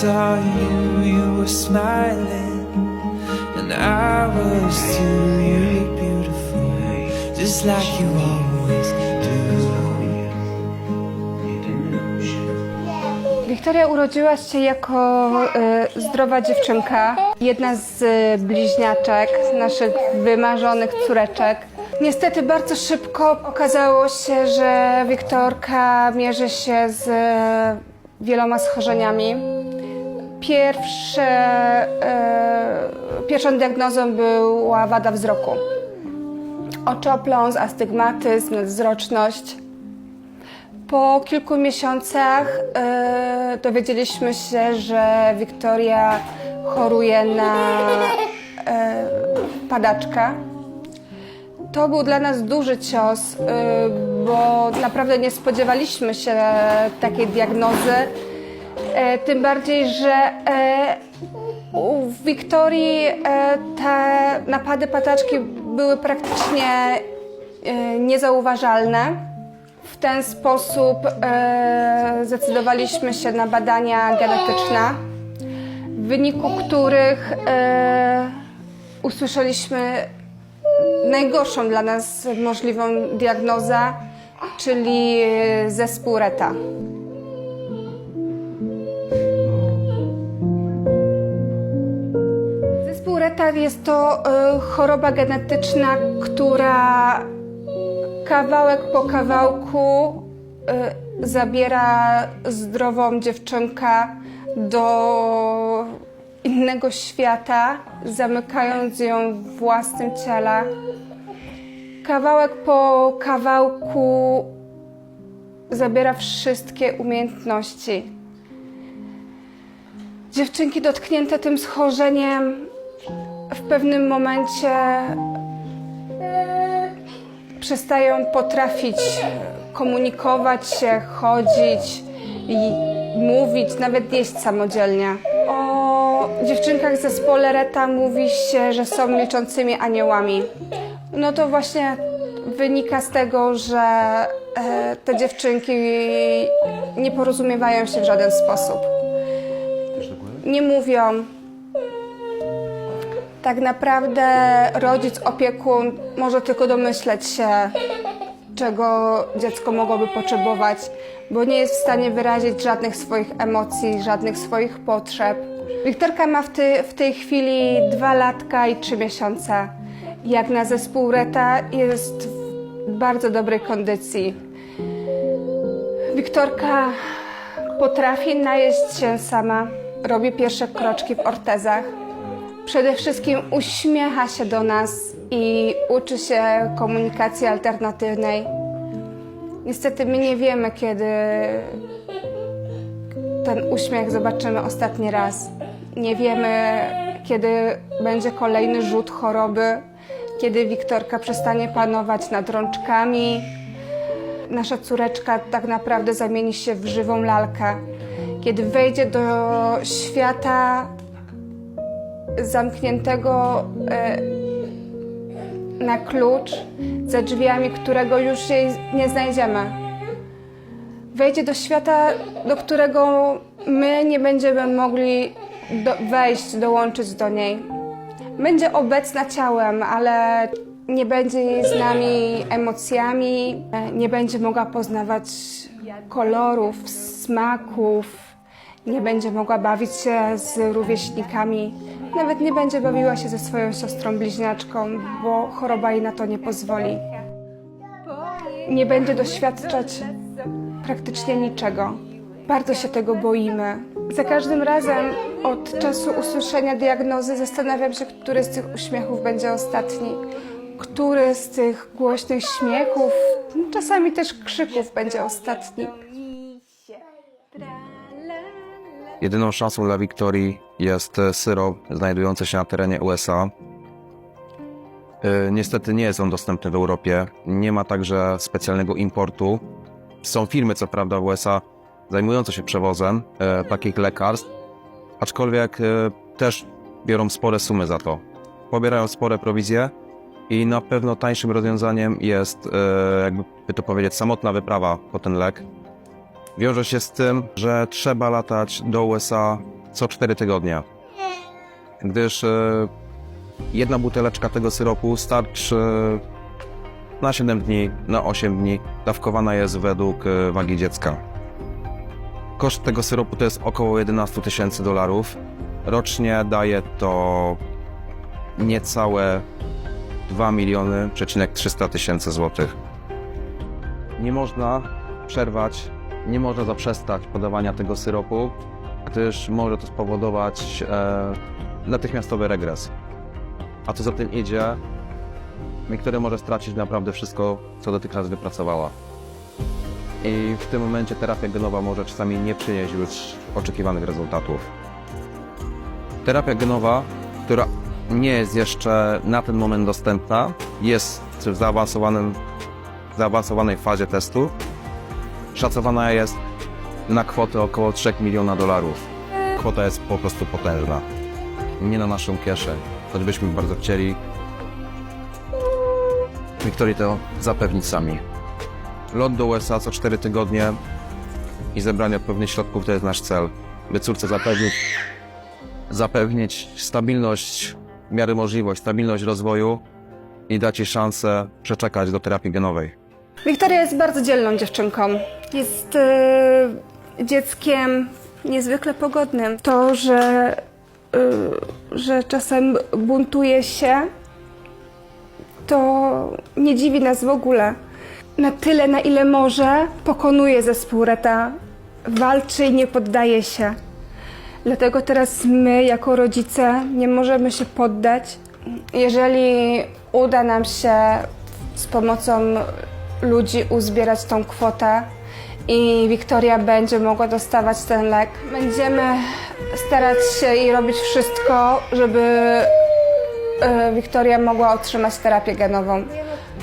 saw you, you were smiling, and I was too. You look beautiful, just like you always. Wiktoria urodziłaś się jako y, zdrowa dziewczynka, jedna z y, bliźniaczek, naszych wymarzonych córeczek. Niestety bardzo szybko okazało się, że Wiktorka mierzy się z y, wieloma schorzeniami. Pierwsze, y, pierwszą diagnozą była wada wzroku. Oczopląs, astygmatyzm, nadwzroczność. Po kilku miesiącach e, dowiedzieliśmy się, że Wiktoria choruje na e, padaczkę. To był dla nas duży cios, e, bo naprawdę nie spodziewaliśmy się takiej diagnozy. E, tym bardziej, że e, u Wiktorii e, te napady padaczki były praktycznie e, niezauważalne. W ten sposób e, zdecydowaliśmy się na badania genetyczne, w wyniku których e, usłyszeliśmy najgorszą dla nas możliwą diagnozę, czyli zespół Reta. Jest to e, choroba genetyczna, która kawałek po kawałku y, zabiera zdrową dziewczynkę do innego świata, zamykając ją w własnym ciele. Kawałek po kawałku zabiera wszystkie umiejętności. Dziewczynki dotknięte tym schorzeniem w pewnym momencie przestają potrafić komunikować się, chodzić i mówić, nawet jeść samodzielnie. O dziewczynkach w zespole Reta mówi się, że są milczącymi aniołami. No to właśnie wynika z tego, że e, te dziewczynki nie porozumiewają się w żaden sposób. Nie mówią, tak naprawdę rodzic, opiekun może tylko domyśleć się, czego dziecko mogłoby potrzebować, bo nie jest w stanie wyrazić żadnych swoich emocji, żadnych swoich potrzeb. Wiktorka ma w, ty, w tej chwili dwa latka i trzy miesiące. Jak na zespół Reta jest w bardzo dobrej kondycji. Wiktorka potrafi najeść się sama, robi pierwsze kroczki w ortezach. Przede wszystkim uśmiecha się do nas i uczy się komunikacji alternatywnej. Niestety my nie wiemy, kiedy ten uśmiech zobaczymy ostatni raz. Nie wiemy, kiedy będzie kolejny rzut choroby, kiedy Wiktorka przestanie panować nad rączkami. Nasza córeczka tak naprawdę zamieni się w żywą lalkę. Kiedy wejdzie do świata zamkniętego e, na klucz, za drzwiami, którego już jej nie znajdziemy. Wejdzie do świata, do którego my nie będziemy mogli do, wejść, dołączyć do niej. Będzie obecna ciałem, ale nie będzie z nami emocjami, e, nie będzie mogła poznawać kolorów, smaków, nie będzie mogła bawić się z rówieśnikami, nawet nie będzie bawiła się ze swoją siostrą bliźniaczką, bo choroba jej na to nie pozwoli. Nie będzie doświadczać praktycznie niczego. Bardzo się tego boimy. Za każdym razem od czasu usłyszenia diagnozy zastanawiam się, który z tych uśmiechów będzie ostatni. Który z tych głośnych śmiechów, czasami też krzyków będzie ostatni. Jedyną szansą dla Wiktorii jest syrop znajdujący się na terenie USA. E, Niestety nie jest on dostępny w Europie. Nie ma także specjalnego importu. Są firmy, co prawda, w USA zajmujące się przewozem e, takich lekarstw, aczkolwiek e, też biorą spore sumy za to. Pobierają spore prowizje i na pewno tańszym rozwiązaniem jest, jakby by to powiedzieć, samotna wyprawa po ten lek. wiąże się z tym, że trzeba latać do USA co 4 tygodnie, gdyż e, jedna buteleczka tego syropu starczy na 7 dni, na 8 dni. Dawkowana jest według e, wagi dziecka. Koszt tego syropu to jest około 11 tysięcy dolarów. Rocznie daje to niecałe 2 miliony, przecinek 300 tysięcy złotych. Nie można przerwać, nie można zaprzestać podawania tego syropu, gdyż może to spowodować e, natychmiastowy regres. A co za tym idzie, Wiktoria może stracić naprawdę wszystko, co dotychczas wypracowała. I w tym momencie terapia genowa może czasami nie przynieść już oczekiwanych rezultatów. Terapia genowa, która nie jest jeszcze na ten moment dostępna, jest w zaawansowanym, zaawansowanej fazie testu. Szacowana jest na kwotę około 3 miliona dolarów. Kwota jest po prostu potężna. Nie na naszą kieszeń, choćbyśmy bardzo chcieli. Wiktorii to zapewnić sami. Lot do USA co 4 tygodnie i zebranie odpowiednich środków to jest nasz cel. By córce zapewnić, zapewnić stabilność, w miarę możliwość, stabilność rozwoju i dać jej szansę przeczekać do terapii genowej. Wiktoria jest bardzo dzielną dziewczynką. Jest e, dzieckiem niezwykle pogodnym. To, że, e, że czasem buntuje się, to nie dziwi nas w ogóle. Na tyle, na ile może, pokonuje zespół Reta. Walczy i nie poddaje się. Dlatego teraz my, jako rodzice, nie możemy się poddać. Jeżeli uda nam się z pomocą ludzi uzbierać tą kwotę i Wiktoria będzie mogła dostawać ten lek, będziemy starać się i robić wszystko, żeby e, Wiktoria mogła otrzymać terapię genową.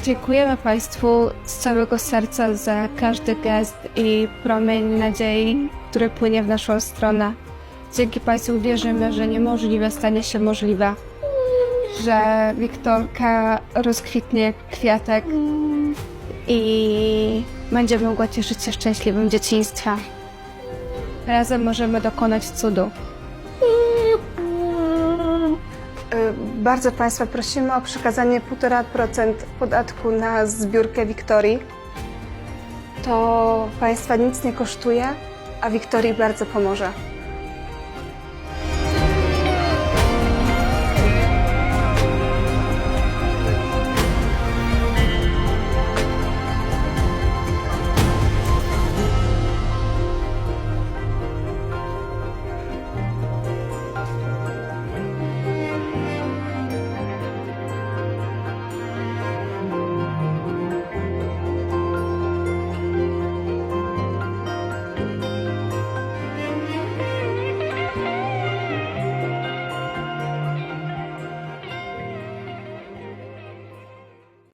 Dziękujemy Państwu z całego serca za każdy gest i promień nadziei, który płynie w naszą stronę. Dzięki Państwu wierzymy, że niemożliwe stanie się możliwe, że Wiktorka rozkwitnie kwiatek i będzie mogła cieszyć się szczęśliwym dzieciństwem. Razem możemy dokonać cudu. E, Bardzo Państwa prosimy o przekazanie 1,5% podatku na zbiórkę Wiktorii. To Państwa nic nie kosztuje, a Wiktorii bardzo pomoże.